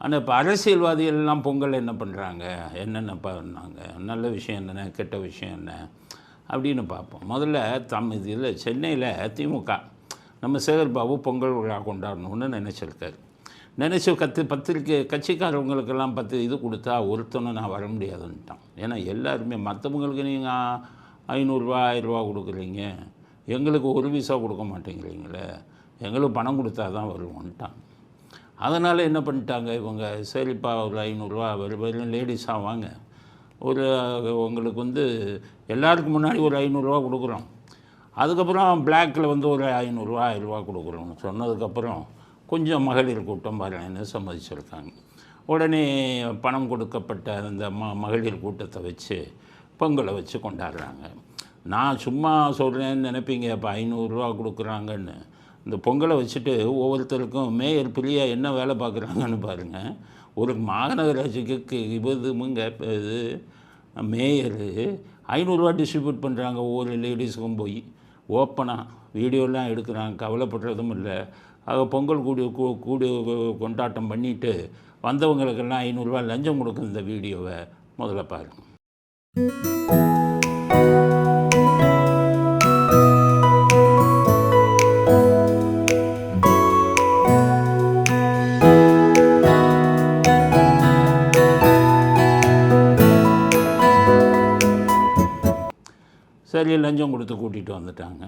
ஆனால் இப்போ அரசியல்வாதிகள் எல்லாம் பொங்கல் என்ன பண்ணுறாங்க என்னென்ன பண்ணாங்க நல்ல விஷயம் என்ன கெட்ட விஷயம் என்ன? அப்படின்னு பார்ப்போம். முதல்ல தம் இதில் சென்னையில் திமுக நம்ம சேகர் பாபு பொங்கல் விழா கொண்டாடணும்னு நினச்சிருக்காரு. நினச்சி கத்து பத்திரிக்கை கட்சிக்காரவங்களுக்கெல்லாம் பத்து இது கொடுத்தா ஒருத்தனும் நான் வர முடியாதுன்ட்டான். ஏன்னா எல்லாருமே மற்றவங்களுக்கு நீங்கள் ஐநூறுரூவா ஆயிரரூவா கொடுக்குறீங்க. எங்களுக்கு ஒரு விசா கொடுக்க மாட்டேங்கிறீங்களே. எங்களுக்கு பணம் கொடுத்தா தான் வருவோன்ட்டான். அதனால் என்ன பண்ணிட்டாங்க இவங்க சரிப்பா ஒரு ஐநூறுரூவா வெறும் வெறும் லேடிஸாக வாங்க. ஒரு உங்களுக்கு வந்து எல்லாருக்கும் முன்னாடி ஒரு ஐநூறுரூவா கொடுக்குறோம். அதுக்கப்புறம் பிளாக்கில் வந்து ஒரு ஐநூறுரூவா ஆயிரரூவா கொடுக்குறோம் சொன்னதுக்கப்புறம் கொஞ்சம் மகளிர் கூட்டம் வரேன்னு சம்மதிச்சிருக்காங்க. உடனே பணம் கொடுக்கப்பட்ட அந்த ம மகளிர் கூட்டத்தை வச்சு பொங்கலை வச்சு கொண்டாடுறாங்க. நான் சும்மா சொல்கிறேன்னு நினைப்பீங்க இப்போ ஐநூறுரூவா கொடுக்குறாங்கன்னு. இந்த பொங்கலை வச்சுட்டு ஒவ்வொருத்தருக்கும் மேயர் பிரியா என்ன வேலை பார்க்குறாங்கன்னு பாருங்கள் ஒரு மாநகராட்சிக்கு இவதுமுங்க இது மேயரு ஐநூறுரூவா டிஸ்ட்ரிபியூட் பண்ணுறாங்க ஒவ்வொரு லேடிஸுக்கும் போய். ஓப்பனாக வீடியோலாம் எடுக்கிறாங்க கவலைப்படுறதும் இல்லை. ஆக பொங்கல் கூடி கூடி கொண்டாட்டம் பண்ணிவிட்டு வந்தவங்களுக்கெல்லாம் ஐநூறுரூவா லஞ்சம் கொடுக்கும் இந்த வீடியோவை முதல்ல பாருங்கள் சரி லஞ்சம் கொடுத்து கூட்டிகிட்டு வந்துட்டாங்க.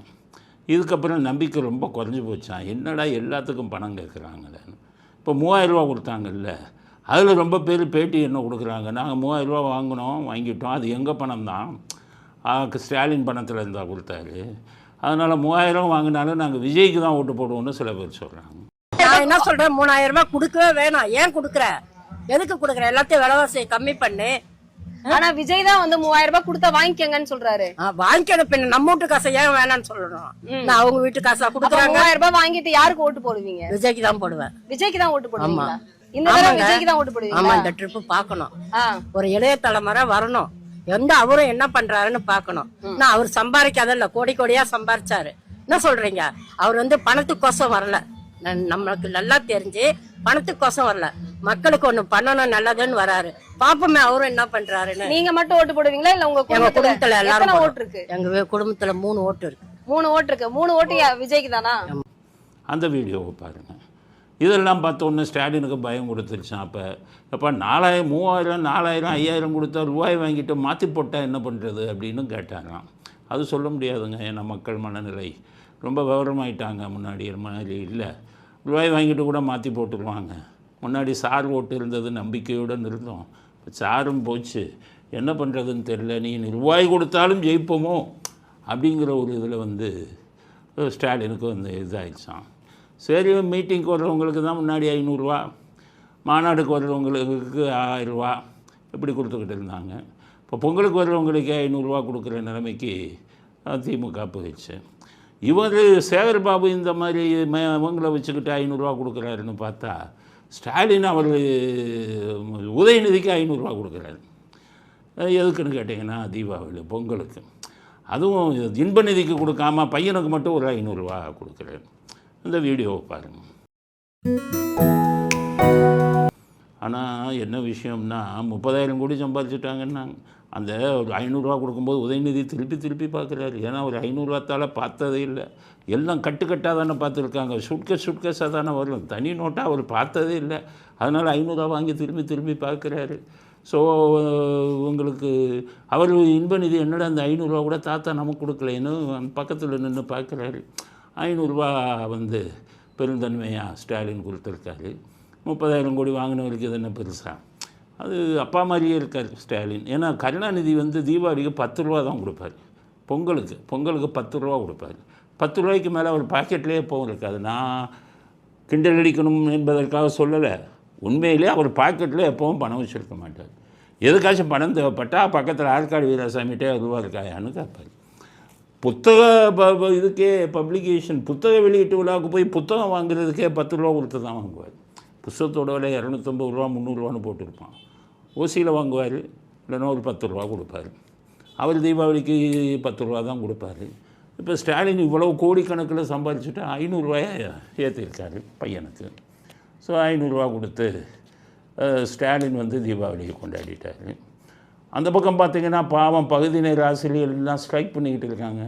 இதுக்கப்புறம் நம்பிக்கை ரொம்ப குறைஞ்சி போச்சான் என்னடா எல்லாத்துக்கும் பணம் கேட்குறாங்களேன்னு இப்போ மூவாயிரரூவா கொடுத்தாங்கல்ல. அதில் ரொம்ப பேர் பேட்டி என்ன கொடுக்குறாங்க? நாங்கள் மூவாயிரரூவா வாங்கினோம் வாங்கிட்டோம். அது எங்கள் பணம் தான் ஸ்டாலின் பணத்தில் இருந்தால் கொடுத்தாரு. அதனால் மூவாயிரம் வாங்கினாலும் நாங்கள் விஜய்க்கு தான் ஓட்டு போடுவோம்னு சில பேர் சொல்கிறாங்க நான் என்ன சொல்கிறேன் மூணாயிரம் ரூபாய் கொடுக்கவே வேணாம். ஏன் கொடுக்குற? எதுக்கு கொடுக்குற? எல்லாத்தையும் விலைவாசியை கம்மி பண்ணு. ஆனா விஜய் தான் வந்து மூவாயிரம் ரூபாய் கொடுத்தா வாங்கிக்கங்கன்னு சொல்றாரு. ஆ, வாங்கிக்கணும் பின்ன நம்ம வீட்டு காசை ஏன் வேணாம்னு சொல்லணும் நான் அவங்க வீட்டு காசா கொடுக்குறாங்க. மூவாயிரம் ரூபாய் வாங்கிட்டு யாருக்கு ஓட்டு போடுவீங்க? விஜய்க்கு தான் போடுவேன். விஜய்க்கு தான் ஓட்டு போடுவீங்களா? இந்த. தடவை விஜய்க்கு தான் ஓட்டு ஆமா போடுவீங்களா இந்த ட்ரிப்பு பார்க்கணும். ஆ. ஒரு இளைய தலைமுறை வரணும். எந்த அவரும் என்ன பண்றாருன்னு பார்க்கணும். நான் அவர் சம்பாதிக்காதல்ல கோடி கோடியா சம்பாரிச்சாரு என்ன சொல்றீங்க? அவர் வந்து பணத்துக்கோசம் வரல. நம்மளுக்கு நல்லா தெரிஞ்சு பணத்துக்கோசம் வரல. மக்களுக்கு ஒண்ணு பண்ணணும் நல்லதுன்னு வராரு. பாப்போமே அவரும் என்ன பண்றாருன்னு. நீங்க மட்டும் ஓட்டு போடுவீங்களா? இல்ல உங்க எங்க குடும்பத்துல எல்லாரும். ஓட்டு இருக்கு எங்க குடும்பத்துல மூணு ஓட்டு இருக்கு. மூணு ஓட்டு இருக்கு. மூணு ஓட்டு விஜய்க்கு தானா அந்த வீடியோவை பாருங்கள் இதெல்லாம் பார்த்த உடனே ஸ்டாலினுக்கு பயம் கொடுத்துருச்சான் அப்போ அப்போ நாலாயிரம் மூவாயிரம் நாலாயிரம் ஐயாயிரம் கொடுத்தா ரூபாய் வாங்கிட்டு மாற்றி போட்டால் என்ன பண்ணுறது அப்படின்னு கேட்டாராம். அது சொல்ல முடியாதுங்க. ஏன்னா மக்கள் மனநிலை ரொம்ப விவரமாயிட்டாங்க முன்னாடி. மாதிரி இல்லை. ரூபாய் வாங்கிட்டு கூட மாற்றி போட்டுருவாங்க. முன்னாடி சார் ஓட்டு இருந்தது நம்பிக்கையுடன் இருந்தோம். இப்போ சாரும் போச்சு. என்ன பண்ணுறதுன்னு தெரில நீ நிர்வாகி கொடுத்தாலும் ஜெயிப்போமோ? அப்படிங்கிற ஒரு இதில் வந்து ஸ்டாலினுக்கு வந்து இதாகிடுச்சான் சரி மீட்டிங்க்கு வர்றவங்களுக்கு தான் முன்னாடி ஐநூறுரூவா மாநாடுக்கு வர்றவங்களுக்கு ஆயிரரூவா. இப்படி கொடுத்துக்கிட்டு இருந்தாங்க. இப்போ பொங்கலுக்கு வர்றவங்களுக்கு ஐநூறுரூவா கொடுக்குற நிலைமைக்கு திமுக போயிடுச்சு. இவர் சேகர் பாபு இந்த மாதிரி ம இவங்களை வச்சுக்கிட்டு ஐநூறுரூவா கொடுக்குறாருன்னு பார்த்தா ஸ்டாலின் அவர் உதயநிதிக்கு ஐநூறுரூவா கொடுக்குறாரு. எதுக்குன்னு கேட்டிங்கன்னா தீபாவளி பொங்கலுக்கு. அதுவும் இன்ப நிதிக்கு கொடுக்காம பையனுக்கு மட்டும் ஒரு ஐநூறுரூவா கொடுக்குறேன் இந்த வீடியோவை பாருங்கள் ஆனால் என்ன விஷயம்னா முப்பதாயிரம் கோடி சம்பாதிச்சுட்டாங்கன்னாங்க. அந்த ஒரு ஐநூறுரூவா கொடுக்கும்போது உதயநிதி திருப்பி திருப்பி பார்க்குறாரு. ஏன்னா ஒரு ஐநூறுரூவாத்தால் பார்த்ததே இல்லை. எல்லாம் கட்டுக்கட்டாக தானே பார்த்துருக்காங்க. சுட்க சுட்கஸாக தானே வரும். தனி நோட்டாக அவர் பார்த்ததே இல்லை. அதனால் ஐநூறுரூவா வாங்கி திரும்பி திரும்பி பார்க்குறாரு. ஸோ உங்களுக்கு அவர் இன்ப நிதி என்னடா அந்த ஐநூறுரூவா கூட தாத்தா நமக்கு கொடுக்கலைன்னு பக்கத்தில் நின்று பார்க்குறாரு. ஐநூறுரூவா வந்து பெருந்தன்மையாக ஸ்டாலின் கொடுத்துருக்காரு. முப்பதாயிரம் கோடி வாங்கினவருக்கு இது என்ன பெருசாக அது அப்பா மாதிரியே இருக்கார் ஸ்டாலின். ஏன்னா கருணாநிதி வந்து தீபாவளிக்கு பத்து ரூபா தான் கொடுப்பார். பொங்கலுக்கு பொங்கலுக்கு பத்து ரூபா கொடுப்பார். பத்து ரூபாய்க்கு மேலே அவர் பாக்கெட்லேயே போகும் இருக்காது. நான் கிண்டல் அடிக்கணும் என்பதற்காக சொல்லலை. உண்மையிலே அவர் பாக்கெட்டில் எப்பவும் பணம் வச்சுருக்க மாட்டார். எதுக்காச்சும் பணம் தேவைப்பட்டால் பக்கத்தில் ஆற்காடு வீராசாமிகிட்டே ரூபா இருக்காயான்னு கேட்பார். புத்தக ப- இதுக்கே பப்ளிகேஷன் புத்தக வெளியீட்டு விழாவுக்கு போய் புத்தகம் வாங்குறதுக்கே பத்து ரூபா கொடுத்து தான் வாங்குவார். புத்தகத்தோட விலை இரநூத்தம்பது ரூபா முந்நூறுரூவான்னு போட்டிருப்பான். ஓசியில் வாங்குவார் இல்லைன்னா ஒரு பத்து ரூபா கொடுப்பாரு. அவர் தீபாவளிக்கு பத்து ரூபா தான் கொடுப்பாரு. இப்போ ஸ்டாலின் இவ்வளவு கோடிக்கணக்கில் சம்பாதிச்சுட்டு ஐநூறுரூவாயை ஏற்றிருக்காரு பையனுக்கு. ஸோ ஐநூறுரூவா கொடுத்து ஸ்டாலின் வந்து தீபாவளியை கொண்டாடிட்டாரு. அந்த பக்கம் பார்த்திங்கன்னா பாவம் பகுதி நேர ஆசிரியர் எல்லாம் ஸ்ட்ரைக் பண்ணிக்கிட்டு இருக்காங்க.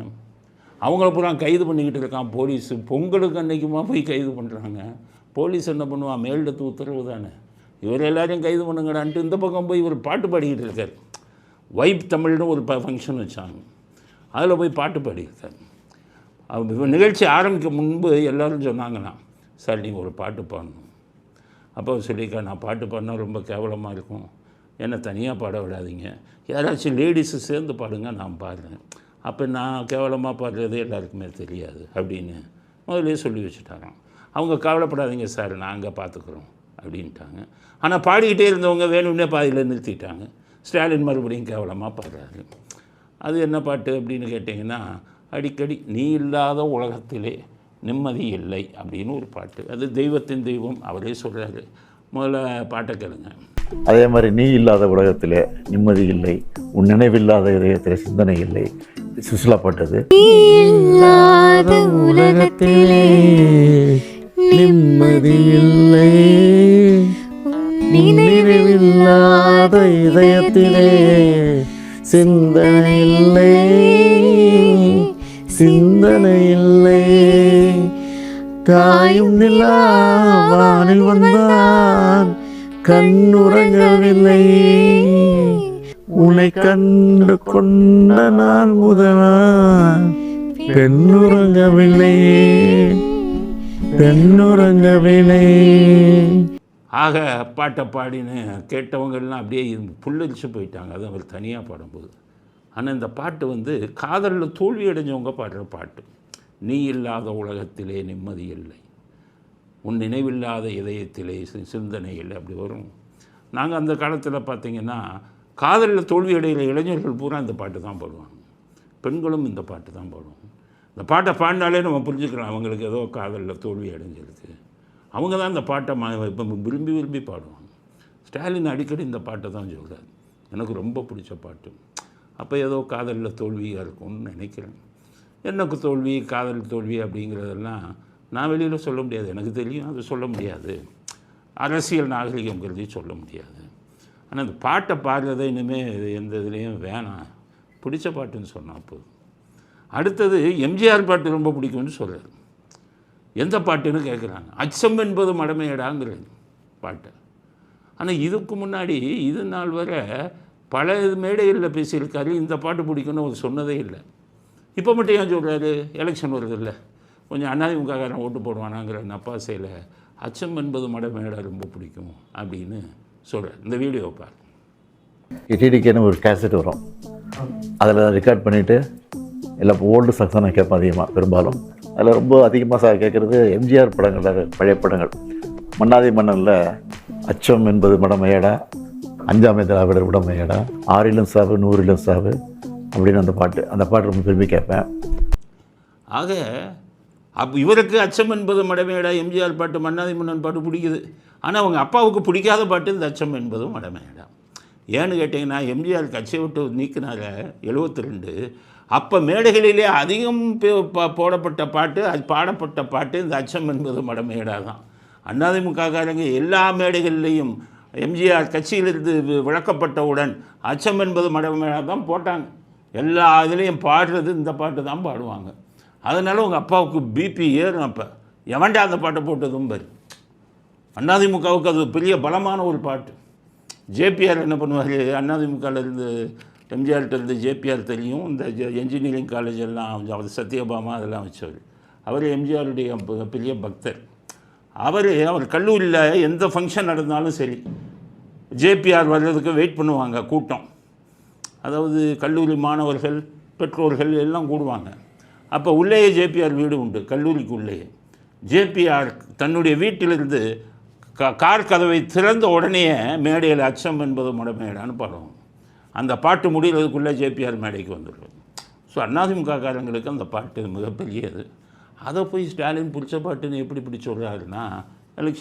அவங்கள பூரா கைது பண்ணிக்கிட்டு இருக்கான் போலீஸு. பொங்கலுக்கு அன்றைக்குமா போய் கைது பண்ணுறாங்க போலீஸ் என்ன பண்ணுவான்? மேலிடத்து உத்தரவு தானே. இவர் எல்லாரையும் கைது பண்ணுங்கடான்ட்டு இந்த பக்கம் போய் இவர் பாட்டு பாடிக்கிட்டு இருக்கார். வைப் தமிழ்னு ஒரு ப ஃபங்க்ஷன் வச்சாங்க. அதில் போய் பாட்டு பாடியிருக்கார். அவர் நிகழ்ச்சி ஆரம்பிக்க முன்பு எல்லோரும் சொன்னாங்கண்ணா சார் நீங்கள் ஒரு பாட்டு பாடணும். அப்போ சொல்லிக்கா சொல்லியிருக்கா நான் பாட்டு பாடினா ரொம்ப கேவலமாக இருக்கும். என்னை தனியாக பாட விடாதீங்க. யாராச்சும் லேடிஸு சேர்ந்து பாடுங்க நான் பாடுறேன். அப்போ நான் கேவலமாக பாடுறது எல்லாருக்குமே தெரியாது. அப்படின்னு முதலே சொல்லி வச்சுட்டாராம். அவங்க கவலைப்படாதீங்க சார் நாங்கள் பார்த்துக்குறோம் அப்படின்ட்டாங்க. ஆனால் பாடிக்கிட்டே இருந்தவங்க வேணும்னே பாதியில் நிறுத்திட்டாங்க. ஸ்டாலின் மறுபடியும் கேவலமாக பாடுறாரு. அது என்ன பாட்டு அப்படின்னு கேட்டிங்கன்னா அடிக்கடி நீ இல்லாத உலகத்திலே நிம்மதி இல்லை அப்படின்னு ஒரு பாட்டு. அது தெய்வத்தின் தெய்வம் அவரே சொல்கிறாரு முதல்ல பாட்டை கேளுங்க. அதே மாதிரி நீ இல்லாத உலகத்திலே நிம்மதி இல்லை உன் நினைவில்லாத இதயத்திலே சிந்தனை இல்லை சுசிலா பாட்டது இல்லாத உலகத்திலே நிம்மதியில்லை. நினைவில்லாத இதயத்திலே சிந்தனையில்லை. சிந்தனையில்லை. சிந்தனை தாயும் நிலா வானில் வந்தான். கண்ணுறங்கவில்லை. உன்னை கண்டு கொண்ட நான் முதலான் பெண்ணுறங்கவில்லையே பெண்ணுறங்கவில்லை. ஆக பாட்டை பாடின்னு கேட்டவங்கெல்லாம் அப்படியே இது புல்லரிச்சு போயிட்டாங்க. அது அவர் தனியாக பாடும்போது. ஆனால் இந்த பாட்டு வந்து காதலில் தோல்வி அடைஞ்சவங்க பாடுற பாட்டு. நீ இல்லாத உலகத்திலே நிம்மதி இல்லை. உன் நினைவில்லாத இதயத்திலே சி- சிந்தனை இல்லை. அப்படி வரும். நாங்கள் அந்த காலத்தில் பார்த்தீங்கன்னா காதலில் தோல்வி அடைகிற இளைஞர்கள் பூரா இந்த பாட்டு தான் பாடுவாங்க. பெண்களும் இந்த பாட்டு தான் பாடுவாங்க. இந்த பாட்டை பாடினாலே நம்ம புரிஞ்சுக்கலாம். அவங்களுக்கு ஏதோ காதலில் தோல்வி அடைஞ்சிருக்கு. அவங்க தான் இந்த பாட்டை மா இப்போ விரும்பி விரும்பி பாடுவாங்க. ஸ்டாலின் அடிக்கடி இந்த பாட்டை தான் சொல்கிறார் எனக்கு ரொம்ப பிடிச்ச பாட்டு. அப்போ ஏதோ காதலில் தோல்வியாக இருக்கும்னு நினைக்கிறேன். எனக்கு தோல்வி காதல் தோல்வி அப்படிங்கிறதெல்லாம் நான் வெளியில் சொல்ல முடியாது. எனக்கு தெரியும். அது சொல்ல முடியாது. அரசியல் நாகரிகம் கருதி சொல்ல முடியாது. ஆனால் இந்த பாட்டை பாடுறதை இனிமேல் எந்த இதுலேயும் வேணாம். பிடிச்ச பாட்டுன்னு சொன்னால் போதும். அடுத்தது எம்ஜிஆர் பாட்டு ரொம்ப பிடிக்கும்னு சொல்கிறார் எந்த பாட்டுன்னு கேட்குறாங்க அச்சம் என்பது மடமையடாங்கிறது பாட்டு. ஆனால் இதுக்கு முன்னாடி இது நாள் வரை பல மேடைகளில் பேசியிருக்காரு. இந்த பாட்டு பிடிக்கும்னு அவர் சொன்னதே இல்லை. இப்போ மட்டும் ஏன் சொல்கிறாரு எலெக்ஷன் வருது இல்லை கொஞ்சம் அண்ணாதிமுககாரன் ஓட்டு போடுவானாங்கிற நப்பாசையில் அச்சம் என்பது மடமேடா ரொம்ப பிடிக்கும் அப்படின்னு சொல்கிறார் இந்த வீடியோ பாரு டிடிக்கேன்னு ஒரு கேசட் வரும். அதில் ரெக்கார்ட் பண்ணிவிட்டு இல்லை ஓல்டு சாங்ஸ் தான் நான் கேட்பேன் அதிகமாக பெரும்பாலும். அதில் ரொம்ப அதிகமாக சார் கேட்குறது எம்ஜிஆர் படங்கள் பழைய படங்கள். மன்னாதி மன்னனில் அச்சம் என்பது மடமையடா அஞ்சாமை திராவிடர் உடமையடா ஆறிலும் சாவு நூறிலும் சாவு அப்படின்னு அந்த பாட்டு அந்த பாட்டு ரொம்ப விரும்பி கேட்பேன். ஆக அப் இவருக்கு அச்சம் என்பது மடமேடா எம்ஜிஆர் பாட்டு மன்னாதி மன்னன் பாட்டு பிடிக்குது. ஆனால் அவங்க அப்பாவுக்கு பிடிக்காத பாட்டு இந்த அச்சம் என்பதும் மடமையடா ஏன்னு கேட்டிங்கன்னா எம்ஜிஆர் கட்சியை விட்டு நீக்கினால எழுபத்தி ரெண்டு. அப்போ மேடைகளிலே அதிகம் போடப்பட்ட பாட்டு அது பாடப்பட்ட பாட்டு இந்த அச்சம் என்பது மடமேடா தான் அதிமுககாரங்க எல்லா மேடைகள்லேயும் எம்ஜிஆர் கட்சியிலிருந்து விளக்கப்பட்டவுடன் அச்சம் என்பது மடமேடா தான் போட்டாங்க. எல்லா இதுலேயும் பாடுறது இந்த பாட்டு தான் பாடுவாங்க. அதனால் உங்கள் அப்பாவுக்கு பிபி ஏறும் அப்போ. எவன்டா அந்த பாட்டை போட்டதும் பாரு. அதிமுகவுக்கு அது பெரிய பலமான ஒரு பாட்டு. ஜேபிஆர் என்ன பண்ணுவார்? அதிமுகலேருந்து எம்ஜிஆர்கிட்ட இருந்து ஜேபிஆர் தெரியும் இந்த என்ஜினியரிங் காலேஜ் எல்லாம் அவர் சத்யபாமா அதெல்லாம் வச்சவர். அவர் எம்ஜிஆருடைய பெரிய பக்தர். அவர் அவர் கல்லூரியில் எந்த ஃபங்க்ஷன் நடந்தாலும் சரி ஜேபிஆர் வர்றதுக்கு வெயிட் பண்ணுவாங்க கூட்டம். அதாவது கல்லூரி மாணவர்கள் பெற்றோர்கள் எல்லாம் கூடுவாங்க. அப்போ உள்ளேயே ஜேபிஆர் வீடு உண்டு கல்லூரிக்கு உள்ளேயே. ஜேபிஆர் தன்னுடைய வீட்டிலிருந்து கா கார் கதவை திறந்த உடனே மேடையில் அச்சம் என்பது முடமேடான்னு பாடுவாங்க அந்த பாட்டு முடிகிறதுக்குள்ளே ஜேபிஆர் மேடைக்கு வந்துடுவோம் ஸோ அண்ணாதிமுக காரங்களுக்கு அந்த பாட்டு மிகப்பெரியது அதை போய் ஸ்டாலின் பிடிச்ச பாட்டுன்னு எப்படி இப்படி சொல்கிறாருன்னா எலெக்ஷன்